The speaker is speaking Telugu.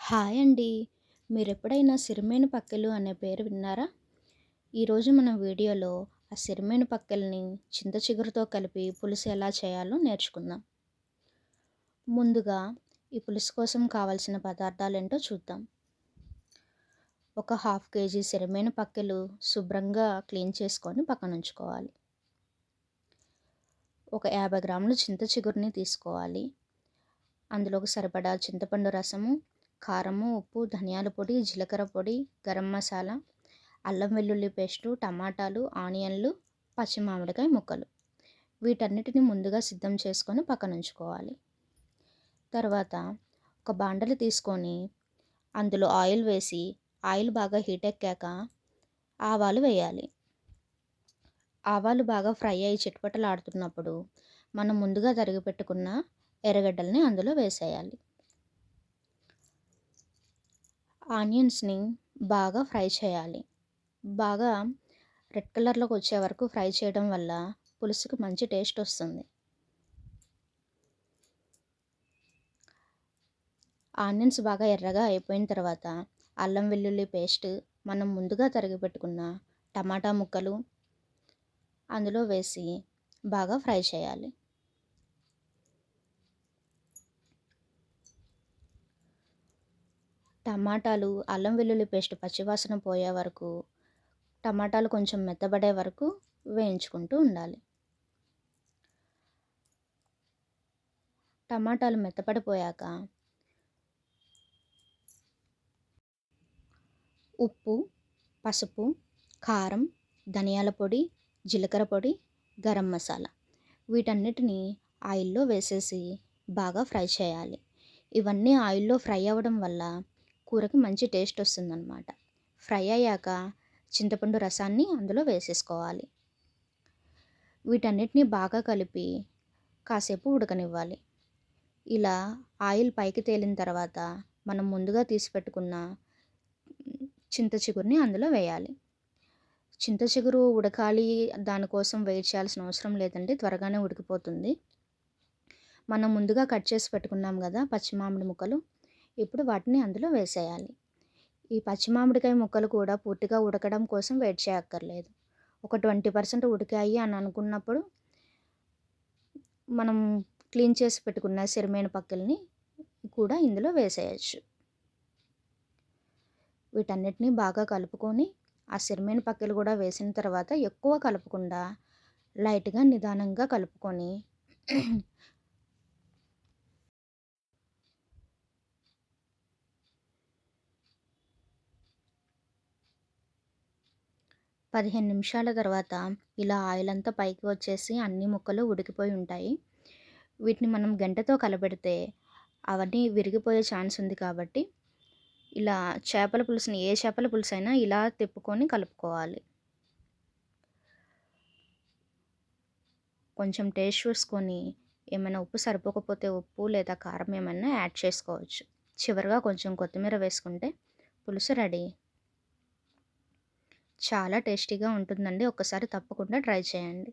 హాయ్ అండి. మీరు ఎప్పుడైనా సిరిమేను పక్కెలు అనే పేరు విన్నారా? ఈరోజు మన వీడియోలో ఆ సిరిమేను పక్కెల్ని చింత చిగురుతో కలిపి పులుసు ఎలా చేయాలో నేర్చుకుందాం. ముందుగా ఈ పులుసు కోసం కావలసిన పదార్థాలు ఏంటో చూద్దాం. ఒక హాఫ్ కేజీ సిరిమేను పక్కెలు శుభ్రంగా క్లీన్ చేసుకొని పక్కన ఉంచుకోవాలి. ఒక యాభై గ్రాములు చింత చిగురిని తీసుకోవాలి. అందులోకి సరిపడా చింతపండు రసము కారము ఉప్పు ధనియాల పొడి జీలకర్ర పొడి గరం మసాలా అల్లం వెల్లుల్లి పేస్టు టమాటాలు ఆనియన్లు పచ్చి మామిడికాయ ముక్కలు. వీటన్నిటిని ముందుగా సిద్ధం చేసుకొని పక్కన ఉంచుకోవాలి. తర్వాత ఒక బాండలు తీసుకొని అందులో ఆయిల్ వేసి ఆయిల్ బాగా హీట్ ఎక్కాక ఆవాలు వేయాలి. ఆవాలు బాగా ఫ్రై అయ్యి చిట్పటలాడుతున్నప్పుడు మనం ముందుగా తరిగి పెట్టుకున్న ఎర్రగడ్డల్ని అందులో వేసేయాలి. ఆనియన్స్ని బాగా ఫ్రై చేయాలి. బాగా రెడ్ కలర్లోకి వచ్చే వరకు ఫ్రై చేయడం వల్ల పులుసుకి మంచి టేస్ట్ వస్తుంది. ఆనియన్స్ బాగా ఎర్రగా అయిపోయిన తర్వాత అల్లం వెల్లుల్లి పేస్ట్ మనం ముందుగా తరిగి పెట్టుకున్న టమాటా ముక్కలు అందులో వేసి బాగా ఫ్రై చేయాలి. టమాటాలు అల్లం వెల్లుల్లి పేస్ట్ పచ్చివాసన పోయే వరకు టమాటాలు కొంచెం మెత్తబడే వరకు వేయించుకుంటూ ఉండాలి. టమాటాలు మెత్తపడిపోయాక ఉప్పు పసుపు కారం ధనియాల పొడి జీలకర్ర పొడి గరం మసాలా వీటన్నిటిని ఆయిల్లో వేసేసి బాగా ఫ్రై చేయాలి. ఇవన్నీ ఆయిల్లో ఫ్రై అవ్వడం వల్ల కూరకి మంచి టేస్ట్ వస్తుందన్నమాట. ఫ్రై అయ్యాక చింతపండు రసాన్ని అందులో వేసేసుకోవాలి. వీటన్నిటిని బాగా కలిపి కాసేపు ఉడకనివ్వాలి. ఇలా ఆయిల్ పైకి తేలిన తర్వాత మనం ముందుగా తీసి పెట్టుకున్న చింత చిగురిని అందులో వేయాలి. చింత చిగురు ఉడకాలి దానికోసం వెయిట్ చేయాల్సిన అవసరం లేదండి త్వరగానే ఉడికిపోతుంది. మనం ముందుగా కట్ చేసి పెట్టుకున్నాం కదా పచ్చి మామిడి ముక్కలు ఇప్పుడు వాటిని అందులో వేసేయాలి. ఈ పచ్చి మామిడికాయ ముక్కలు కూడా పూర్తిగా ఉడకడం కోసం వెయిట్ చేయక్కర్లేదు. ఒక ట్వంటీ పర్సెంట్ ఉడికాయి అని అనుకున్నప్పుడు మనం క్లీన్ చేసి పెట్టుకున్న సిరిమైన పక్కల్ని కూడా ఇందులో వేసేయచ్చు. వీటన్నిటిని బాగా కలుపుకొని ఆ సిరిమైన పక్కలు కూడా వేసిన తర్వాత ఎక్కువ కలపకుండా లైట్గా నిదానంగా కలుపుకొని పదిహేను నిమిషాల తర్వాత ఇలా ఆయిల్ అంతా పైకి వచ్చేసి అన్ని ముక్కలు ఉడికిపోయి ఉంటాయి. వీటిని మనం గంటతో కలబెడితే అవన్నీ విరిగిపోయే ఛాన్స్ ఉంది కాబట్టి ఇలా చేపల పులుసుని ఏ చేపల పులుసు అయినా ఇలా తిప్పుకొని కలుపుకోవాలి. కొంచెం టేస్ట్ చూసుకొని ఏమైనా ఉప్పు సరిపోకపోతే ఉప్పు లేదా కారం ఏమైనా యాడ్ చేసుకోవచ్చు. చివరిగా కొంచెం కొత్తిమీర వేసుకుంటే పులుసు రెడీ. చాలా టేస్టీగా ఉంటుందండి. ఒకసారి తప్పకుండా ట్రై చేయండి.